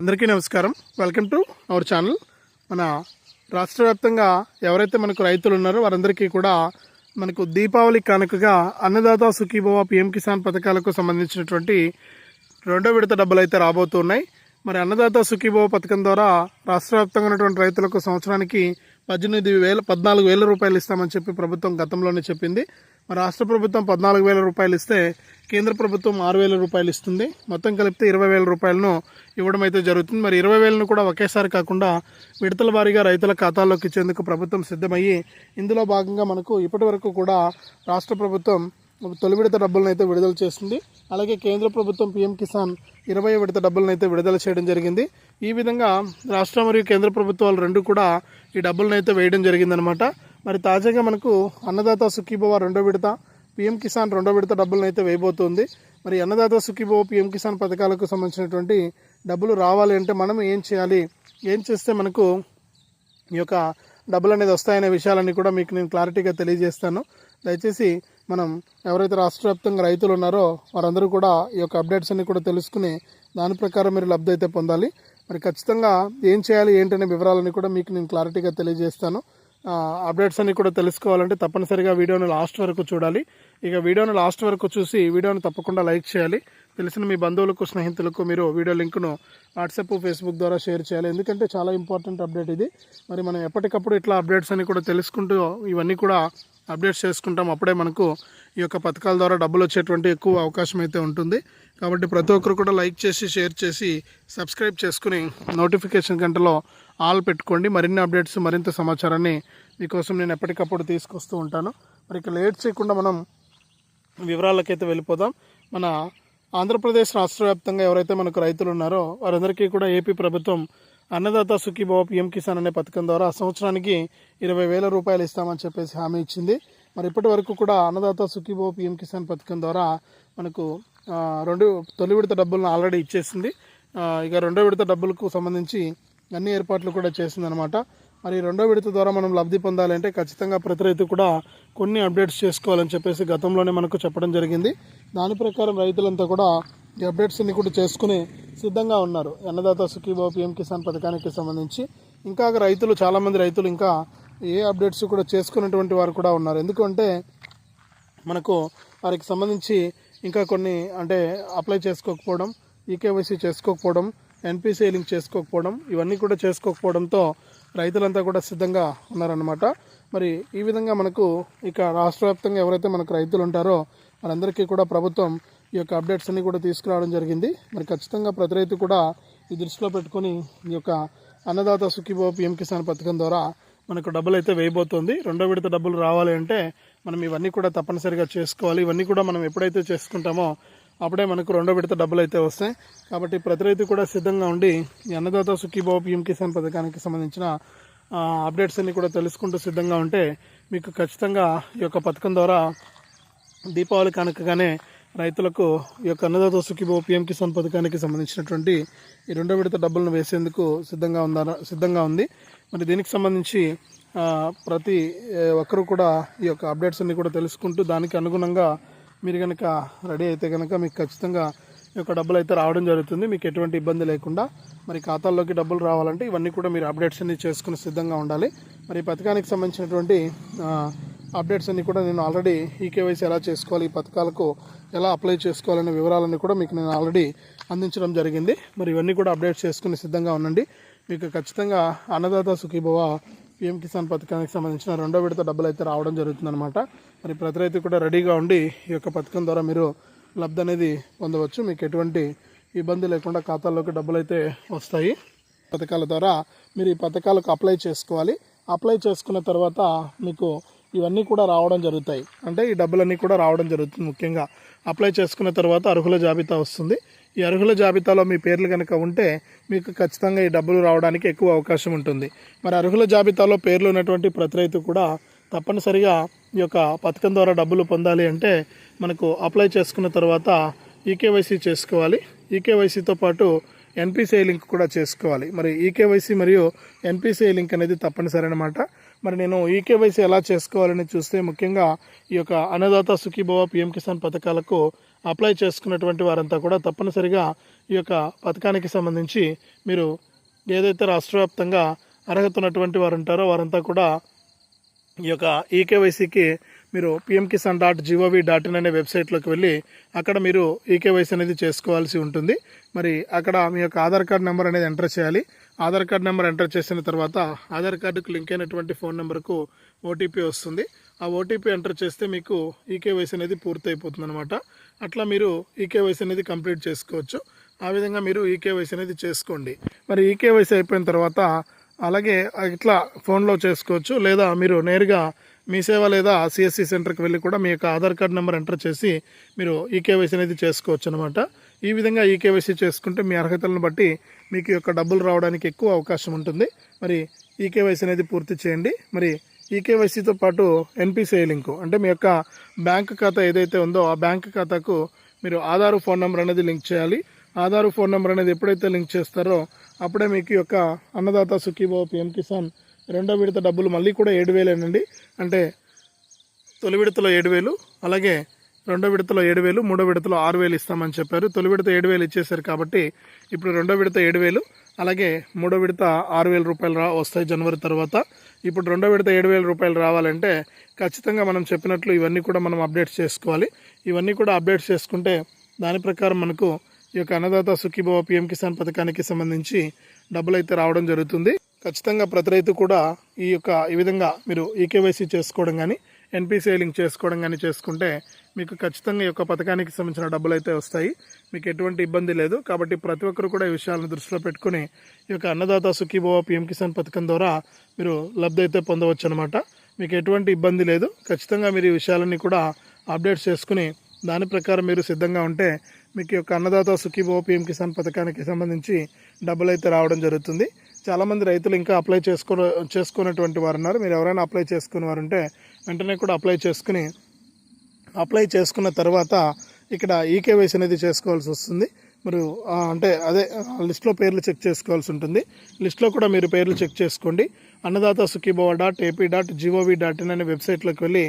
అందరికీ నమస్కారం. Welcome to our channel మన రాష్ట్ర వ్యాప్తంగా ఎవరైతే మనకు రైతులు ఉన్నారో వారందరికీ కూడా మనకు దీపావళి కానుకగా అన్నదాత సుఖీభవ పిఎం కిసాన్ పథకాలకు సంబంధించినటువంటి రెండో విడత డబ్బులు అయితే రాబోతున్నాయి. మరి అన్నదాత సుఖీభవ పథకం ద్వారా రాష్ట్ర వ్యాప్తంగా ఉన్నటువంటి రైతులకు సంవత్సరానికి పద్దెనిమిది వేల పద్నాలుగు వేల రూపాయలు ఇస్తామని చెప్పి ప్రభుత్వం గతంలోనే చెప్పింది. రాష్ట్ర ప్రభుత్వం పద్నాలుగు వేల రూపాయలు ఇస్తే కేంద్ర ప్రభుత్వం ఆరు వేల రూపాయలు ఇస్తుంది. మొత్తం కలిపితే ఇరవై వేల రూపాయలను ఇవ్వడం అయితే జరుగుతుంది. మరి ఇరవై వేలను కూడా ఒకేసారి కాకుండా విడతల వారీగా రైతుల ఖాతాల్లోకి ఇచ్చేందుకు ప్రభుత్వం సిద్ధమయ్యి ఇందులో భాగంగా మనకు ఇప్పటి వరకు కూడా రాష్ట్ర ప్రభుత్వం తొలి విడత డబ్బులను అయితే విడుదల చేస్తుంది. అలాగే కేంద్ర ప్రభుత్వం పీఎం కిసాన్ ఇరవై విడత డబ్బులను అయితే విడుదల చేయడం జరిగింది. ఈ విధంగా రాష్ట్ర మరియు కేంద్ర ప్రభుత్వాలు రెండు కూడా ఈ డబ్బులను అయితే వేయడం జరిగిందనమాట. మరి తాజాగా మనకు అన్నదాత సుఖీభవ రెండో విడత పీఎం కిసాన్ రెండో విడత డబ్బులను అయితే వేయబోతుంది. మరి అన్నదాత సుఖీభవ పీఎం కిసాన్ పథకాలకు సంబంధించినటువంటి డబ్బులు రావాలి అంటే మనం ఏం చేయాలి? ఏం చేస్తే మనకు ఈ యొక్క డబ్బులు అనేది వస్తాయనే విషయాలన్నీ కూడా మీకు నేను క్లారిటీగా తెలియజేస్తాను. దయచేసి మనం ఎవరైతే రాష్ట్ర వ్యాప్తంగా రైతులు ఉన్నారో వారందరూ కూడా ఈ యొక్క అప్డేట్స్ అన్ని కూడా తెలుసుకుని దాని ప్రకారం మీరు లబ్ధి అయితే పొందాలి. మరి ఖచ్చితంగా ఏం చేయాలి ఏంటనే వివరాలన్నీ కూడా మీకు నేను క్లారిటీగా తెలియజేస్తాను. అప్డేట్స్ అన్ని కూడా తెలుసుకోవాలంటే తప్పనిసరిగా వీడియోను లాస్ట్ వరకు చూడాలి. ఇక వీడియోను లాస్ట్ వరకు చూసి వీడియోను తప్పకుండా లైక్ చేయాలి. తెలిసిన మీ బంధువులకు స్నేహితులకు మీరు వీడియో లింక్ను వాట్సాప్ ఫేస్బుక్ ద్వారా షేర్ చేయాలి. ఎందుకంటే చాలా ఇంపార్టెంట్ అప్డేట్ ఇది. మరి మనం ఎప్పటికప్పుడు ఇట్లా అప్డేట్స్ అన్ని కూడా తెలుసుకుంటూ ఇవన్నీ కూడా అప్డేట్స్ చేసుకుంటాం. అప్పుడే మనకు ఈ యొక్క పథకాల ద్వారా డబ్బులు వచ్చేటువంటి ఎక్కువ అవకాశం అయితే ఉంటుంది. కాబట్టి ప్రతి ఒక్కరు కూడా లైక్ చేసి షేర్ చేసి సబ్స్క్రైబ్ చేసుకుని నోటిఫికేషన్ గంటలో ఆల్ పెట్టుకోండి. మరిన్ని అప్డేట్స్ మరింత సమాచారాన్ని మీకోసం నేను ఎప్పటికప్పుడు తీసుకొస్తూ ఉంటాను. మరి ఇక లేట్ చేయకుండా మనం వివరాలకైతే వెళ్ళిపోదాం. మన ఆంధ్రప్రదేశ్ రాష్ట్ర వ్యాప్తంగా ఎవరైతే మనకు రైతులు ఉన్నారో వారందరికీ కూడా ఏపీ ప్రభుత్వం అన్నదాత సుఖీభావ పిఎం కిసాన్ అనే పథకం ద్వారా సంవత్సరానికి ఇరవై వేల రూపాయలు ఇస్తామని చెప్పేసి హామీ ఇచ్చింది. మరి ఇప్పటి వరకు కూడా అన్నదాత సుఖీభావ పిఎం కిసాన్ పథకం ద్వారా మనకు రెండు తొలి విడత డబ్బులను ఆల్రెడీ ఇచ్చేసింది. ఇక రెండో విడత డబ్బులకు సంబంధించి అన్ని ఏర్పాట్లు కూడా చేసిందనమాట. మరి రెండో విడత ద్వారా మనం లబ్ధి పొందాలంటే ఖచ్చితంగా ప్రతి రైతు కూడా కొన్ని అప్డేట్స్ చేసుకోవాలని చెప్పేసి గతంలోనే మనకు చెప్పడం జరిగింది. దాని ప్రకారం రైతులంతా కూడా ఈ అప్డేట్స్ అన్ని కూడా చేసుకుని సిద్ధంగా ఉన్నారు. అన్నదాత సుఖీభావ పిఎం కిసాన్ పథకానికి సంబంధించి. ఇంకా రైతులు చాలామంది రైతులు ఇంకా ఏ అప్డేట్స్ కూడా చేసుకున్నటువంటి వారు కూడా ఉన్నారు. ఎందుకంటే మనకు వారికి సంబంధించి ఇంకా కొన్ని అంటే అప్లై చేసుకోకపోవడం ఈకేవైసీ చేసుకోకపోవడం ఎన్పిసి లింక్ చేసుకోకపోవడం ఇవన్నీ కూడా చేసుకోకపోవడంతో రైతులంతా కూడా సిద్ధంగా ఉన్నారన్నమాట. మరి ఈ విధంగా మనకు ఇక రాష్ట్ర వ్యాప్తంగా ఎవరైతే మనకు రైతులు ఉంటారో వారందరికీ కూడా ప్రభుత్వం ఈ యొక్క అప్డేట్స్ అన్ని కూడా తీసుకురావడం జరిగింది. మరి ఖచ్చితంగా ప్రతి రైతు కూడా ఈ దృష్టిలో పెట్టుకొని ఈ యొక్క అన్నదాత సుఖీభో పిఎం కిసాన్ పథకం ద్వారా మనకు డబ్బులు అయితే వేయబోతుంది. రెండో విడత డబ్బులు రావాలి అంటే మనం ఇవన్నీ కూడా తప్పనిసరిగా చేసుకోవాలి. ఇవన్నీ కూడా మనం ఎప్పుడైతే చేసుకుంటామో అప్పుడే మనకు రెండో విడత డబ్బులు అయితే వస్తాయి. కాబట్టి ప్రతి రైతు కూడా సిద్ధంగా ఉండి ఈ అన్నదాత సుఖీబాబు పిఎం కిసాన్ పథకానికి సంబంధించిన అప్డేట్స్ అన్ని కూడా తెలుసుకుంటూ సిద్ధంగా ఉంటే మీకు ఖచ్చితంగా ఈ యొక్క పథకం ద్వారా దీపావళి కానుకగానే రైతులకు ఈ యొక్క అన్నదాత సుఖీభావ పిఎం కిసాన్ పథకానికి సంబంధించినటువంటి ఈ రెండో విడత డబ్బులను వేసేందుకు సిద్ధంగా ఉందా సిద్ధంగా ఉంది. మరి దీనికి సంబంధించి ప్రతి ఒక్కరూ ఒక్కరు కూడా ఈ యొక్క అప్డేట్స్ అన్ని కూడా తెలుసుకుంటూ దానికి అనుగుణంగా మీరు కనుక రెడీ అయితే కనుక మీకు ఖచ్చితంగా ఈ యొక్క డబ్బులు అయితే రావడం జరుగుతుంది. మీకు ఎటువంటి ఇబ్బంది లేకుండా మరి ఖాతాల్లోకి డబ్బులు రావాలంటే ఇవన్నీ కూడా మీరు అప్డేట్స్ అన్ని చేసుకుని సిద్ధంగా ఉండాలి. మరి ఈ పథకానికి సంబంధించినటువంటి అప్డేట్స్ అన్ని కూడా నేను ఆల్రెడీ ఈ కేవైసీ ఎలా చేసుకోవాలి ఈ పథకాలకు ఎలా అప్లై చేసుకోవాలనే వివరాలన్నీ కూడా మీకు నేను ఆల్రెడీ అందించడం జరిగింది. మరి ఇవన్నీ కూడా అప్డేట్స్ చేసుకుని సిద్ధంగా ఉండండి. మీకు ఖచ్చితంగా అన్నదాత సుఖీభవ పిఎం కిసాన్ పథకానికి సంబంధించిన రెండో విడత డబ్బులు అయితే రావడం జరుగుతుందన్నమాట. మరి ప్రతి రైతు కూడా రెడీగా ఉండి ఈ యొక్క పథకం ద్వారా మీరు లబ్ధి అనేది పొందవచ్చు. మీకు ఎటువంటి ఇబ్బంది లేకుండా ఖాతాల్లోకి డబ్బులు అయితే వస్తాయి. పథకాల ద్వారా మీరు ఈ పథకాలకు అప్లై చేసుకోవాలి. అప్లై చేసుకున్న తర్వాత మీకు ఇవన్నీ కూడా రావడం జరుగుతాయి. అంటే ఈ డబ్బులన్నీ కూడా రావడం జరుగుతుంది ముఖ్యంగా. అప్లై చేసుకున్న తర్వాత అర్హుల జాబితా వస్తుంది. ఈ అర్హుల జాబితాలో మీ పేర్లు కనుక ఉంటే మీకు ఖచ్చితంగా ఈ డబ్బులు రావడానికి ఎక్కువ అవకాశం ఉంటుంది. మరి అర్హుల జాబితాలో పేర్లు ఉన్నటువంటి ప్రతి రైతు కూడా తప్పనిసరిగా ఈ యొక్క పథకం ద్వారా డబ్బులు పొందాలి అంటే మనకు అప్లై చేసుకున్న తర్వాత ఈకేవైసీ చేసుకోవాలి. ఈకేవైసీతో పాటు ఎన్పిసిఐ లింక్ కూడా చేసుకోవాలి. మరి ఈకేవైసీ మరియు ఎన్పిసిఐ లింక్ అనేది తప్పనిసరి అనమాట మరి నేను ఈకేవైసీ ఎలా చేసుకోవాలని చూస్తే ముఖ్యంగా ఈ యొక్క అన్నదాత సుఖీభవ పిఎం కిసాన్ పథకాలకు అప్లై చేసుకున్నటువంటి వారంతా కూడా తప్పనిసరిగా ఈ యొక్క పథకానికి సంబంధించి మీరు ఏదైతే రాష్ట్ర వ్యాప్తంగా అర్హత ఉన్నటువంటి వారు ఉంటారో వారంతా కూడా ఈ యొక్క ఈకేవైసీకి మీరు PM Kisan dot GOV dot in అనే వెబ్సైట్లోకి వెళ్ళి అక్కడ మీరు ఈకేవైసీ అనేది చేసుకోవాల్సి ఉంటుంది. మరి అక్కడ మీ యొక్క ఆధార్ కార్డ్ నెంబర్ అనేది ఎంటర్ చేయాలి. ఆధార్ కార్డ్ నెంబర్ ఎంటర్ చేసిన తర్వాత ఆధార్ కార్డుకు లింక్ అయినటువంటి ఫోన్ నెంబర్కు ఓటీపీ వస్తుంది. ఆ ఓటీపీ ఎంటర్ చేస్తే మీకు ఈకేవైసీ అనేది పూర్తయిపోతుంది అనమాట అట్లా మీరు ఈకేవైసీ అనేది కంప్లీట్ చేసుకోవచ్చు. ఆ విధంగా మీరు ఈకేవైసీ అనేది చేసుకోండి. మరి ఈకేవైసీ అయిపోయిన తర్వాత అలాగే ఇట్లా ఫోన్లో చేసుకోవచ్చు. లేదా మీరు నేరుగా మీ సేవ లేదా సిఎస్సి సెంటర్కి వెళ్ళి కూడా మీ యొక్క ఆధార్ కార్డ్ నెంబర్ ఎంటర్ చేసి మీరు ఈకేవైసీ అనేది చేసుకోవచ్చు అనమాట ఈ విధంగా ఈకేవైసీ చేసుకుంటే మీ అర్హతలను బట్టి మీకు యొక్క డబ్బులు రావడానికి ఎక్కువ అవకాశం ఉంటుంది. మరి ఈకేవైసీ అనేది పూర్తి చేయండి. మరి ఈకేవైసీతో పాటు ఎన్పిసిఐ లింకు అంటే మీ యొక్క బ్యాంక్ ఖాతా ఏదైతే ఉందో ఆ బ్యాంక్ ఖాతాకు మీరు ఆధార్ ఫోన్ నెంబర్ అనేది లింక్ చేయాలి. ఆధార్ ఫోన్ నెంబర్ అనేది ఎప్పుడైతే లింక్ చేస్తారో అప్పుడే మీకు యొక్క అన్నదాత సుఖీభావ పిఎం కిసాన్ రెండో విడత డబ్బులు మళ్ళీ కూడా ఏడు వేలేనండి. అంటే తొలి విడతలో ఏడు వేలు అలాగే రెండో విడతలో ఏడు వేలు మూడో విడతలో ఆరు వేలు ఇస్తామని చెప్పారు. తొలి విడత ఏడు వేలు ఇచ్చేశారు కాబట్టి ఇప్పుడు రెండో విడత ఏడు వేలు అలాగే మూడో విడత ఆరు వేల రూపాయలు రా వస్తాయి జనవరి తర్వాత. ఇప్పుడు రెండో విడత ఏడు వేల రూపాయలు రావాలంటే ఖచ్చితంగా మనం చెప్పినట్లు ఇవన్నీ కూడా మనం అప్డేట్ చేసుకోవాలి. ఇవన్నీ కూడా అప్డేట్ చేసుకుంటే దాని ప్రకారం మనకు ఈ యొక్క అన్నదాత సుఖీభవ పిఎం కిసాన్ పథకానికి సంబంధించి డబ్బులు అయితే రావడం జరుగుతుంది. ఖచ్చితంగా ప్రతి రైతు కూడా ఈ యొక్క ఈ విధంగా మీరు ఈకేవైసీ చేసుకోవడం కానీ ఎన్పిసిఐ లింక్ చేసుకోవడం కానీ చేసుకుంటే మీకు ఖచ్చితంగా ఈ యొక్క పథకానికి సంబంధించిన డబ్బులు అయితే వస్తాయి. మీకు ఎటువంటి ఇబ్బంది లేదు. కాబట్టి ప్రతి ఒక్కరు కూడా ఈ విషయాలను దృష్టిలో పెట్టుకుని ఈ యొక్క అన్నదాత సుఖీభవ పిఎం కిసాన్ పథకం ద్వారా మీరు లబ్ధి అయితే పొందవచ్చు అనమాట మీకు ఎటువంటి ఇబ్బంది లేదు. ఖచ్చితంగా మీరు ఈ విషయాలన్నీ కూడా అప్డేట్ చేసుకుని దాని ప్రకారం మీరు సిద్ధంగా ఉంటే మీకు యొక్క అన్నదాత సుఖీభో పిఎం కిసాన్ పథకానికి సంబంధించి డబ్బులు అయితే రావడం జరుగుతుంది. చాలామంది రైతులు ఇంకా అప్లై చేసుకో చేసుకున్నటువంటి వారు ఉన్నారు. మీరు ఎవరైనా అప్లై చేసుకునే వారు ఉంటే వెంటనే కూడా అప్లై చేసుకుని అప్లై చేసుకున్న తర్వాత ఇక్కడ ఈకేవైసీ అనేది చేసుకోవాల్సి వస్తుంది. మీరు అంటే అదే ఆ లిస్ట్లో పేర్లు చెక్ చేసుకోవాల్సి ఉంటుంది. లిస్ట్లో కూడా మీరు పేర్లు చెక్ చేసుకోండి. Annadata Sukhibhava dot AP dot GOV dot in అనే వెబ్సైట్లోకి వెళ్ళి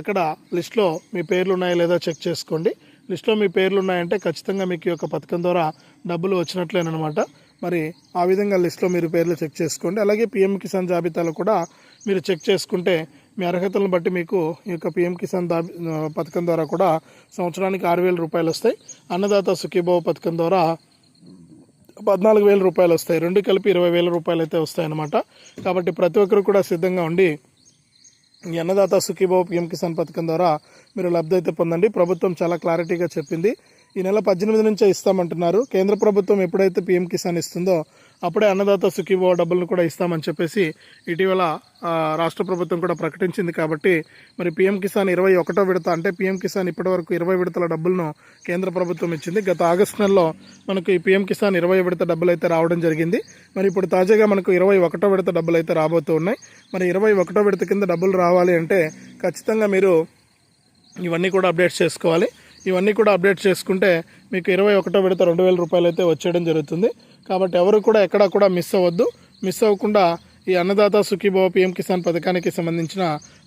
అక్కడ లిస్ట్లో మీ పేర్లు ఉన్నాయో లేదో చెక్ చేసుకోండి. లిస్ట్లో మీ పేర్లు ఉన్నాయంటే ఖచ్చితంగా మీకు ఈ యొక్క పథకం ద్వారా డబ్బులు వచ్చినట్లేనమాట మరి ఆ విధంగా లిస్ట్లో మీరు పేర్లు చెక్ చేసుకోండి. అలాగే పిఎం కిసాన్ జాబితాలో కూడా మీరు చెక్ చేసుకుంటే మీ అర్హతలను బట్టి మీకు ఈ యొక్క పిఎం కిసాన్ దా పథకం ద్వారా కూడా సంవత్సరానికి ఆరు వేల రూపాయలు వస్తాయి. అన్నదాత సుఖీభావ పథకం ద్వారా పద్నాలుగు వేల రూపాయలు వస్తాయి. రెండు కలిపి ఇరవై వేల రూపాయలు అయితే వస్తాయన్నమాట. కాబట్టి ప్రతి ఒక్కరు కూడా సిద్ధంగా ఉండి ఈ అన్నదాత సుఖీభావ పిఎం కిసాన్ పథకం ద్వారా మీరు లబ్ధి అయితే పొందండి. ప్రభుత్వం చాలా క్లారిటీగా చెప్పింది. ఈ నెల పద్దెనిమిది నుంచే ఇస్తామంటున్నారు. కేంద్ర ప్రభుత్వం ఎప్పుడైతే పిఎం కిసాన్ ఇస్తుందో అప్పుడే అన్నదాత సుఖీభవ డబ్బులను కూడా ఇస్తామని చెప్పేసి ఇటీవల రాష్ట్ర ప్రభుత్వం కూడా ప్రకటించింది కాబట్టి మరి పిఎం కిసాన్ ఇరవై ఒకటో విడత అంటే పిఎం కిసాన్ ఇప్పటివరకు ఇరవై విడతల డబ్బులను కేంద్ర ప్రభుత్వం ఇచ్చింది. గత ఆగస్టు నెలలో మనకు ఈ పిఎం కిసాన్ ఇరవై విడత డబ్బులు అయితే రావడం జరిగింది. మరి ఇప్పుడు తాజాగా మనకు ఇరవై ఒకటో విడత డబ్బులు అయితే రాబోతూ ఉన్నాయి. మరి ఇరవై ఒకటో విడత కింద డబ్బులు రావాలి అంటే ఖచ్చితంగా మీరు ఇవన్నీ కూడా అప్డేట్ చేసుకోవాలి. ఇవన్నీ కూడా అప్డేట్ చేసుకుంటే మీకు ఇరవై ఒకటో విడత రెండు వేల రూపాయలు అయితే వచ్చేయడం జరుగుతుంది. కాబట్టి ఎవరు కూడా ఎక్కడ కూడా మిస్ అవ్వద్దు. మిస్ అవ్వకుండా ఈ అన్నదాత సుఖీభావ పిఎం కిసాన్ పథకానికి సంబంధించిన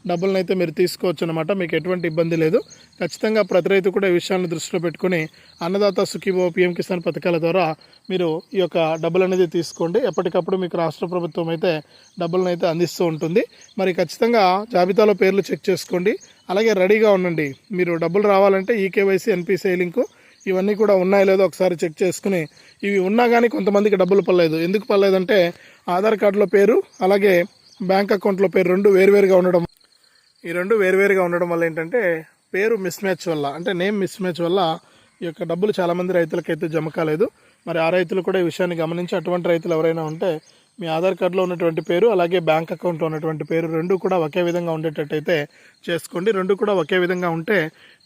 డబ్బులను అయితే మీరు తీసుకోవచ్చు అనమాట మీకు ఎటువంటి ఇబ్బంది లేదు. ఖచ్చితంగా ప్రతి రైతు కూడా ఈ విషయాలను దృష్టిలో పెట్టుకుని అన్నదాత సుఖీభావ పిఎం కిసాన్ పథకాల ద్వారా మీరు ఈ యొక్క డబ్బులు అనేది తీసుకోండి. ఎప్పటికప్పుడు మీకు రాష్ట్ర ప్రభుత్వం అయితే డబ్బులను అయితే అందిస్తూ ఉంటుంది. మరి ఖచ్చితంగా జాబితాలో పేర్లు చెక్ చేసుకోండి. అలాగే రెడీగా ఉండండి. మీరు డబ్బులు రావాలంటే ఈకేవైసీ ఎన్పిసిఐ లింకు ఇవన్నీ కూడా ఉన్నాయో లేదో ఒకసారి చెక్ చేసుకుని ఇవి ఉన్నా కానీ కొంతమందికి డబ్బులు పర్లేదు ఎందుకు పర్లేదంటే ఆధార్ కార్డులో పేరు అలాగే బ్యాంక్ అకౌంట్లో పేరు రెండు వేరువేరుగా ఉండడం. ఈ రెండు వేరువేరుగా ఉండడం వల్ల ఏంటంటే పేరు మిస్ మ్యాచ్ వల్ల అంటే నేమ్ మిస్ మ్యాచ్ వల్ల ఈ యొక్క డబ్బులు చాలామంది రైతులకైతే జమ కాలేదు. మరి ఆ రైతులు కూడా ఈ విషయాన్ని గమనించి అటువంటి రైతులు ఎవరైనా ఉంటే మీ ఆధార్ కార్డులో ఉన్నటువంటి పేరు అలాగే బ్యాంక్ అకౌంట్లో ఉన్నటువంటి పేరు రెండు కూడా ఒకే విధంగా ఉండేటట్టయితే చేసుకోండి. రెండు కూడా ఒకే విధంగా ఉంటే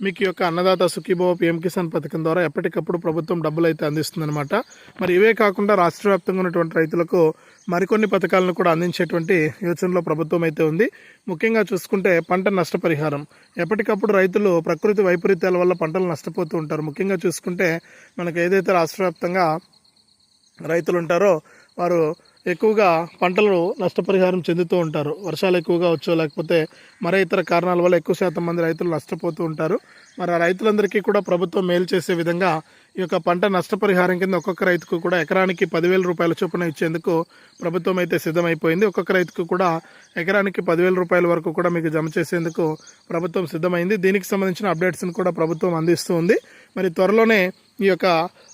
మీకు ఈ యొక్క అన్నదాత సుఖీభవ పిఎం కిసాన్ పథకం ద్వారా ఎప్పటికప్పుడు ప్రభుత్వం డబ్బులు అయితే అందిస్తుందన్నమాట. మరి ఇవే కాకుండా రాష్ట్ర వ్యాప్తంగా ఉన్నటువంటి రైతులకు మరికొన్ని పథకాలను కూడా అందించేటువంటి యోచనలో ప్రభుత్వం అయితే ఉంది. ముఖ్యంగా చూసుకుంటే పంట నష్టపరిహారం. ఎప్పటికప్పుడు రైతులు ప్రకృతి వైపరీత్యాల వల్ల పంటలు నష్టపోతూ ఉంటారు. ముఖ్యంగా చూసుకుంటే మనకు ఏదైతే రాష్ట్ర వ్యాప్తంగా రైతులు ఉంటారో వారు ఎక్కువగా పంటలు నష్టపరిహారం చెందుతూ ఉంటారు. వర్షాలు ఎక్కువగా వచ్చో లేకపోతే మరే ఇతర కారణాల వల్ల ఎక్కువ శాతం మంది రైతులు నష్టపోతూ ఉంటారు. మరి ఆ రైతులందరికీ కూడా ప్రభుత్వం మేలు చేసే విధంగా ఈ యొక్క పంట నష్టపరిహారం కింద ఒక్కొక్క రైతుకు కూడా ఎకరానికి పదివేల రూపాయల చొప్పున ఇచ్చేందుకు ప్రభుత్వం అయితే సిద్ధమైపోయింది. ఒక్కొక్క రైతుకు కూడా ఎకరానికి పదివేల రూపాయల వరకు కూడా మీకు జమ చేసేందుకు ప్రభుత్వం సిద్ధమైంది. దీనికి సంబంధించిన అప్డేట్స్ని కూడా ప్రభుత్వం అందిస్తూ ఉంది. మరి త్వరలోనే ఈ యొక్క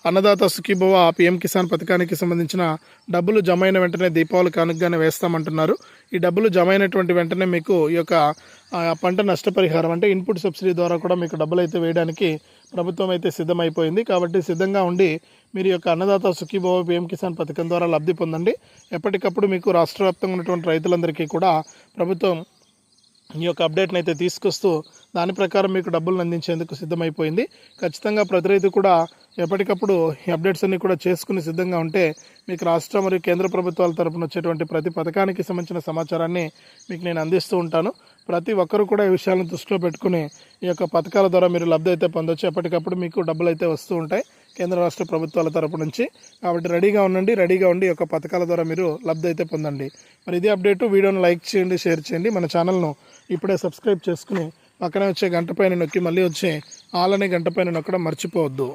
అన్నదాత సుఖీభవ పిఎం కిసాన్ పథకానికి సంబంధించిన డబ్బులు జమ అయిన వెంటనే దీపావళి కానుకగానే వేస్తామంటున్నారు. ఈ డబ్బులు జమ అయినటువంటి వెంటనే మీకు ఈ యొక్క పంట నష్టపరిహారం అంటే ఇన్పుట్ సబ్సిడీ ద్వారా కూడా మీకు డబ్బులు అయితే వేయడానికి ప్రభుత్వం అయితే సిద్ధమైపోయింది. కాబట్టి సిద్ధంగా ఉండి మీరు ఈ యొక్క అన్నదాత సుఖీభవ పిఎం కిసాన్ పథకం ద్వారా లబ్ధి పొందండి. ఎప్పటికప్పుడు మీకు రాష్ట్ర వ్యాప్తంగా ఉన్నటువంటి రైతులందరికీ కూడా ప్రభుత్వం ఈ యొక్క అప్డేట్ని అయితే తీసుకొస్తూ దాని ప్రకారం మీకు డబ్బులు అందించేందుకు సిద్ధమైపోయింది. ఖచ్చితంగా ప్రతి రైతు కూడా ఎప్పటికప్పుడు ఈ అప్డేట్స్ అన్ని కూడా చేసుకుని సిద్ధంగా ఉంటే మీకు రాష్ట్ర మరియు కేంద్ర ప్రభుత్వాల తరపున వచ్చేటువంటి ప్రతి పథకానికి సంబంధించిన సమాచారాన్ని మీకు నేను అందిస్తూ ఉంటాను. ప్రతి ఒక్కరూ కూడా ఈ విషయాలను దృష్టిలో పెట్టుకుని ఈ యొక్క పథకాల ద్వారా మీరు లబ్ధి అయితే పొందొచ్చు. ఎప్పటికప్పుడు మీకు డబ్బులు అయితే వస్తూ ఉంటాయి. కేంద్ర రాష్ట్ర ప్రభుత్వాల తరపు నుంచి. కాబట్టి రెడీగా ఉండండి రెడీగా ఉండి యొక్క పథకాల ద్వారా మీరు లబ్ధి అయితే పొందండి. మరి ఇది అప్డేట్ వీడియోను లైక్ చేయండి షేర్ చేయండి. మన ఛానల్ను ఇప్పుడే సబ్స్క్రైబ్ చేసుకుని పక్కనే వచ్చే గంట పైన నొక్కి మళ్ళీ వచ్చే ఆల్ అనే గంట పైన నొక్కడం మర్చిపోవద్దు.